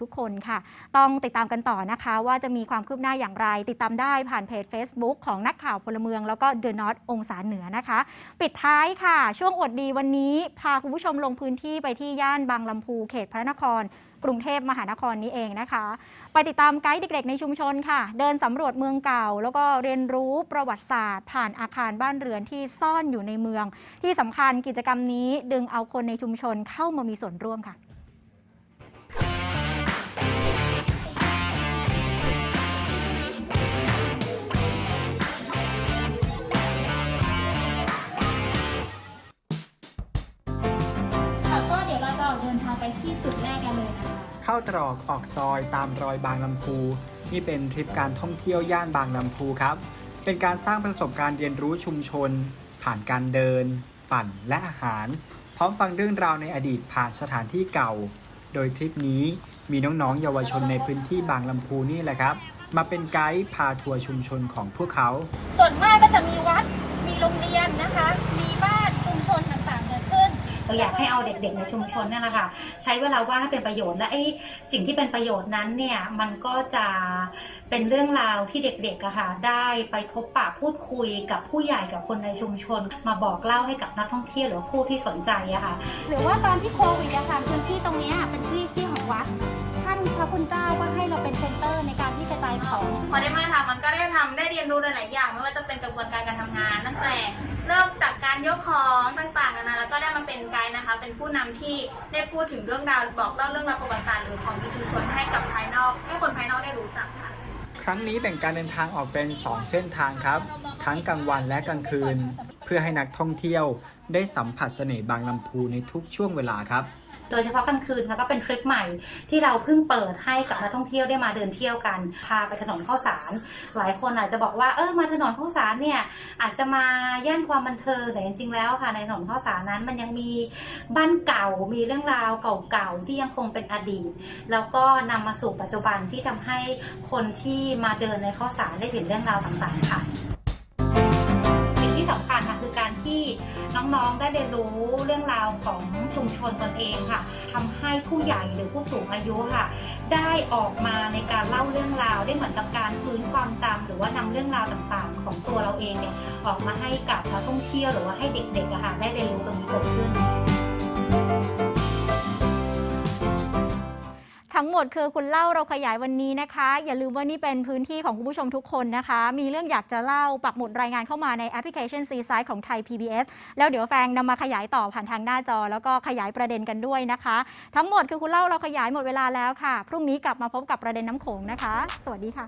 ทุกคนค่ะ ต้องติดตามกันต่อนะคะ ว่าจะมีความคืบหน้าอย่างไร ติดตามได้ผ่านเพจ Facebook ของนักข่าวพลเมือง แล้วก็ The North องศาเหนือนะคะ ปิดท้ายค่ะ ช่วงอดดีวันนี้พาคุณผู้ชมลงพื้นที่ไปที่ย่านบางลำพูเขตพระนคร กรุงเทพมหานครนี้เองนะคะ ไปติดตามไกด์เด็กๆในชุมชนค่ะ เดินสำรวจเมืองเก่า แล้วก็เรียนรู้ประวัติศาสตร์ ผ่านอาคารบ้านเรือนที่ซ่อนอยู่ในเมือง ที่สำคัญกิจกรรมนี้ดึงเอาคนในชุมชนเข้ามามีส่วนร่วมค่ะ ทางไปที่จุดแรกกันเลยนะคะเข้าตรอกออกซอยตามรอยบางลำพูนี่เป็นทริปการท่องเที่ยวย่านบางลำพูครับ เป็นการสร้างประสบการณ์เรียนรู้ชุมชน ผ่านการเดิน ปั่นและอาหาร พร้อมฟังเรื่องราวในอดีตผ่านสถานที่เก่า โดยทริปนี้มีน้องๆเยาวชนในพื้นที่บางลำพูนี่แหละครับ มาเป็นไกด์พาทัวร์ชุมชนของพวกเขา ส่วนมากก็จะมีวัดมีโรงเรียนนะคะ มีบ้านชุมชนต่างๆเกิดขึ้น เราอยากให้เอาเด็กๆในชุมชนเนี่ยแหละค่ะใช้เวลาว่างให้เป็นประโยชน์และไอ้สิ่งที่เป็นประโยชน์นั้นเนี่ยมันก็จะเป็นเรื่องราวที่เด็กๆอะค่ะได้ไปพบปะพูดคุยกับผู้ใหญ่กับคนในชุมชน มาบอกเล่าให้กับนักท่องเที่ยวหรือผู้ที่สนใจอะค่ะหรือว่าตอนที่โควิดอะค่ะพื้นที่ตรงเนี้ยเป็นที่ที่ของวัดท่านพระคุณเจ้าก็ให้เราเป็นเซ็นเตอร์ในการที่กระจายของพอได้มาทำมันก็ได้ทำได้เรียนรู้หลายๆอย่างไม่ว่าจะเป็นกระบวนการการทำงานตั้งแต่เริ่มจากการยกของ เป็นไกด์นะเป็นผู้นำที่ได้พูดถึงเรื่องราวบอกเล่าเรื่องราวประวัติศาสตร์หรือของดีชุมชนให้กับภายนอก ให้คนภายนอกได้รู้จักค่ะ ครั้งนี้แบ่งการเดินทางออกเป็น 2 เส้นทางครับ ทั้งกลางวันและกลางคืน เพื่อให้นักท่องเที่ยว ได้สัมผัสเสน่ห์บางลำพูในทุกช่วงเวลาครับ โดยเฉพาะกลางคืนค่ะก็เป็นทริปใหม่ที่เราเพิ่งเปิดให้กับนักท่องเที่ยวได้มาเดินเที่ยวกัน พาไปถนนข้าวสาร หลายคนอาจจะบอกว่าเออมาถนนข้าวสารเนี่ยอาจจะมาย่านความบันเทิงแต่จริงๆแล้วค่ะในถนนข้าวสารนั้นมันยังมีบ้านเก่ามีเรื่องราวเก่าๆที่ยังคงเป็นอดีต แล้วก็นำมาสู่ปัจจุบันที่ทำให้คนที่มาเดินในข้าวสารได้เห็นเรื่องราวต่างๆค่ะ น้องๆ ได้เรียนรู้เรื่องราวของชุมชนตนเองค่ะทำให้ผู้ใหญ่หรือผู้สูงอายุค่ะ ได้ออกมาในการเล่าเรื่องราวได้เหมือนกับการฟื้นความจำหรือว่านำเรื่องราวต่างๆ ของตัวเราเองเนี่ยออกมาให้กับนักท่องเที่ยวหรือว่าให้เด็กๆค่ะได้เรียนรู้ตรงนี้เกิดขึ้น หมดคือคุณเล่าเราขยายวันนี้นะคะ อย่าลืมว่านี่เป็นพื้นที่ของคุณผู้ชมทุกคนนะคะ มีเรื่องอยากจะเล่าปักหมุดรายงานเข้ามาในแอปพลิเคชันซีไซด์ของไทย PBS แล้วเดี๋ยวแฟงนำมาขยายต่อผ่านทางหน้าจอ แล้วก็ขยายประเด็นกันด้วยนะคะ ทั้งหมดคือคุณเล่าเราขยายหมดเวลาแล้วค่ะ พรุ่งนี้กลับมาพบกับประเด็นน้ำโขงนะคะ สวัสดีค่ะ